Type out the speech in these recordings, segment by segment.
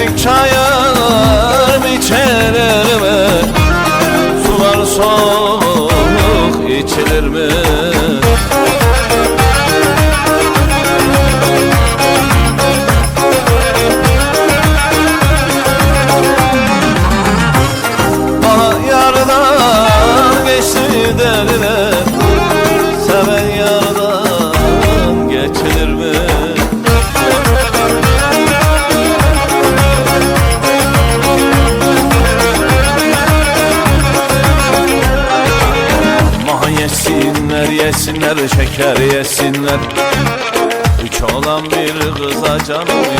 music. şeker yesinler. Üç olan bir kıza canım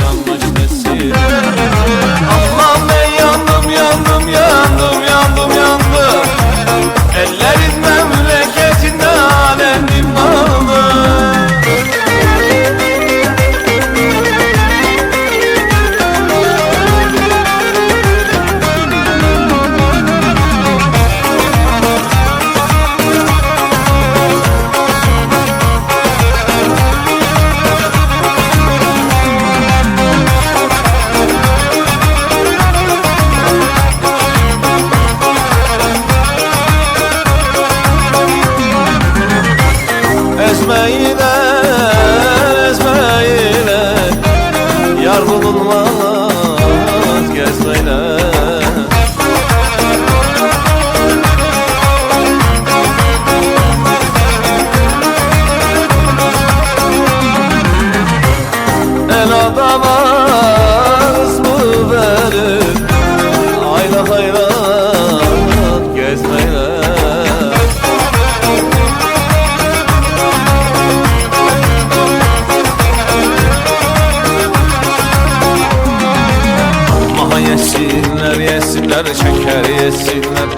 çeker çeker yesinler.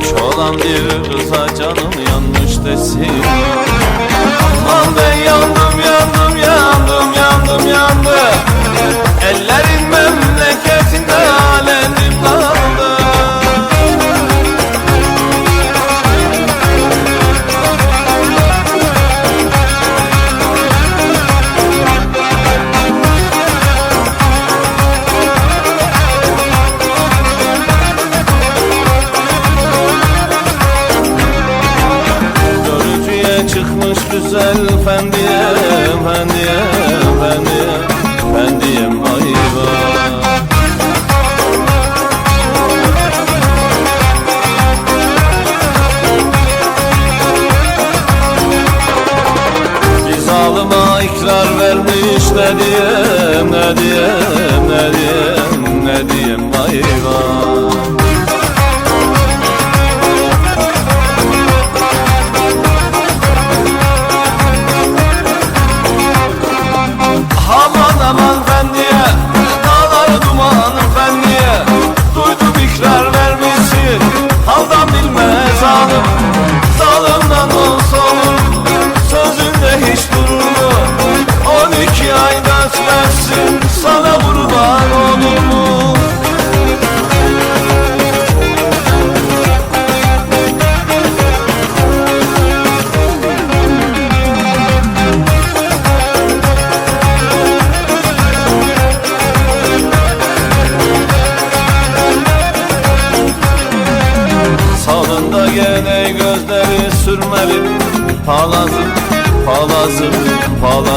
Üç olan bir rıza canım yanmış desinler de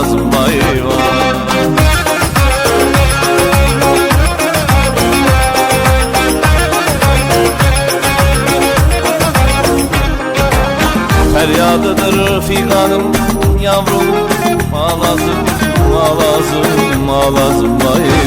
olmaz bayvan Feryadıdır figanım yavrum. Ağlazım, ağlazım, ağlazım bayım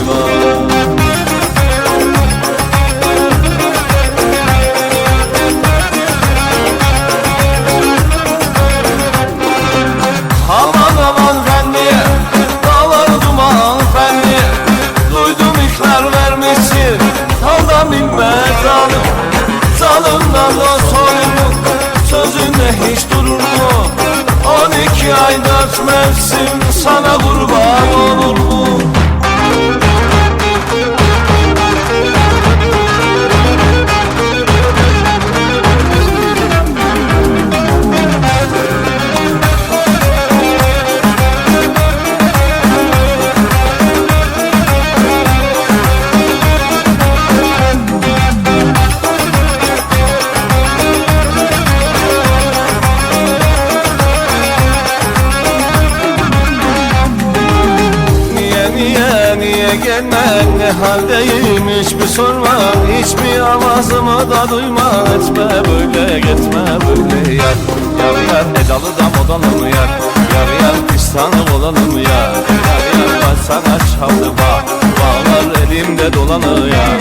gelme ne haldeyim hiç mi sorma Hiç mi avazımı da duyma Etme böyle gitme böyle yar. Yar yar edalı da modalı yar? Yar yar pistanı olanı mı yar? Yar yar ben sana çaldım ha Bağlar elimde dolanı yar.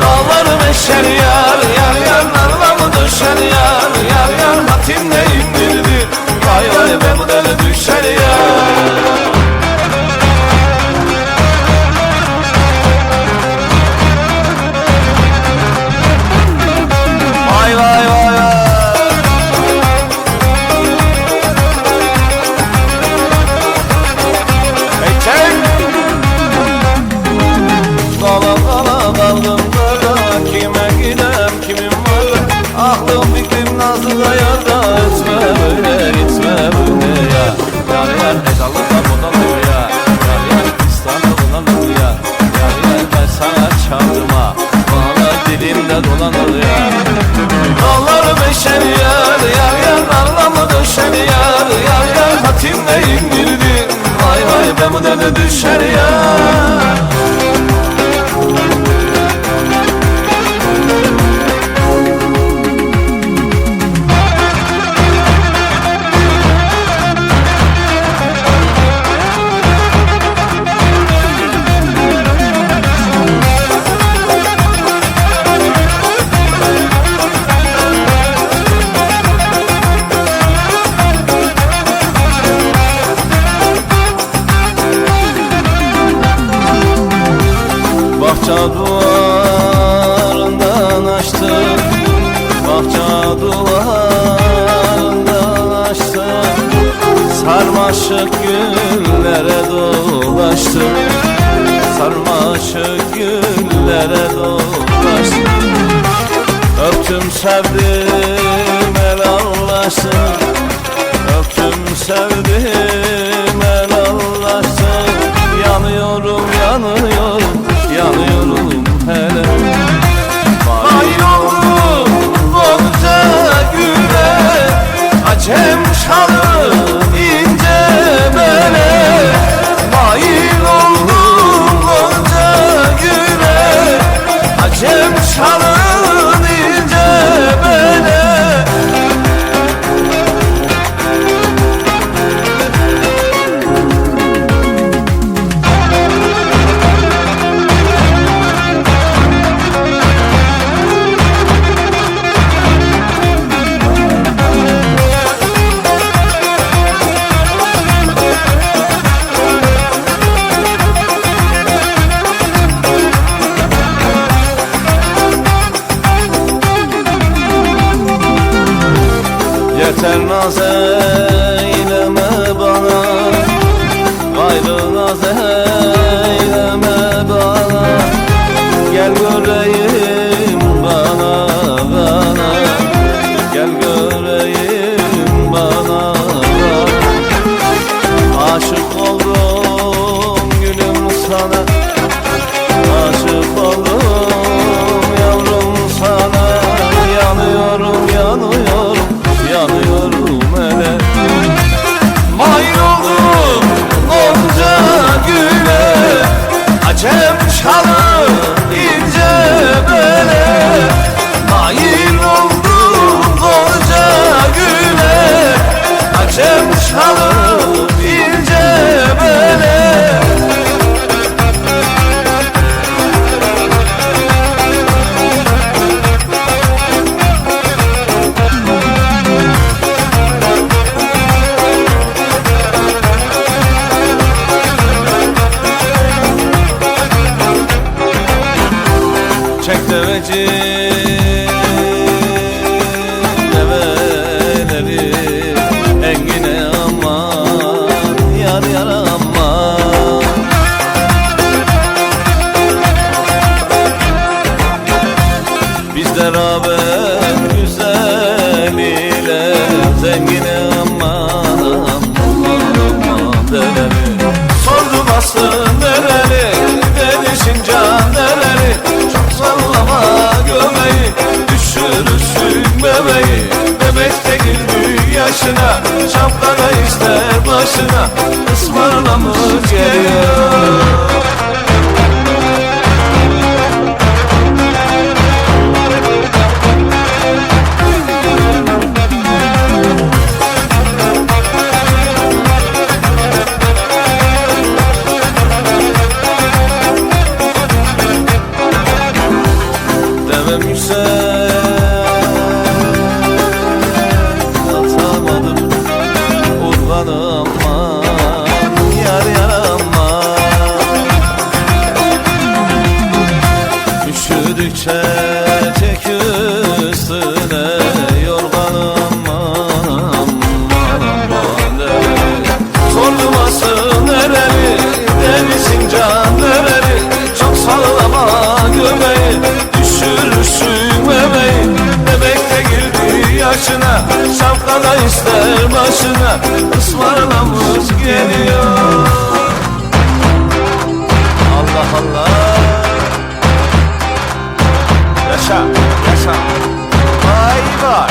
Dağlarım eşer yar Yar yar narla mı düşer yar? Yar yar hatimle indirdi? Vay vay be bu deli düşer yar Dağları beşer yar Yar yar narlamı döşer yar Yar yar. Hatimle indirdi Vay vay be bu deli düşer yar Sarmaşık güllere dolaştım. Sarmaşık güllere dolaştım. Öptüm sevdim el ağlaştım. Öptüm sevdim Yeter naz Çek deveci develeri Engine aman yar yar aman Biz beraber güzel ile Zengine aman aman aman deleri Sordu bastın yaşına Şapkada ister başına Ismarlamış geliyor saçına Şapkada ister başına Ismarlamız geliyor. Allah Allah. Yaşa yaşa. Vay vay.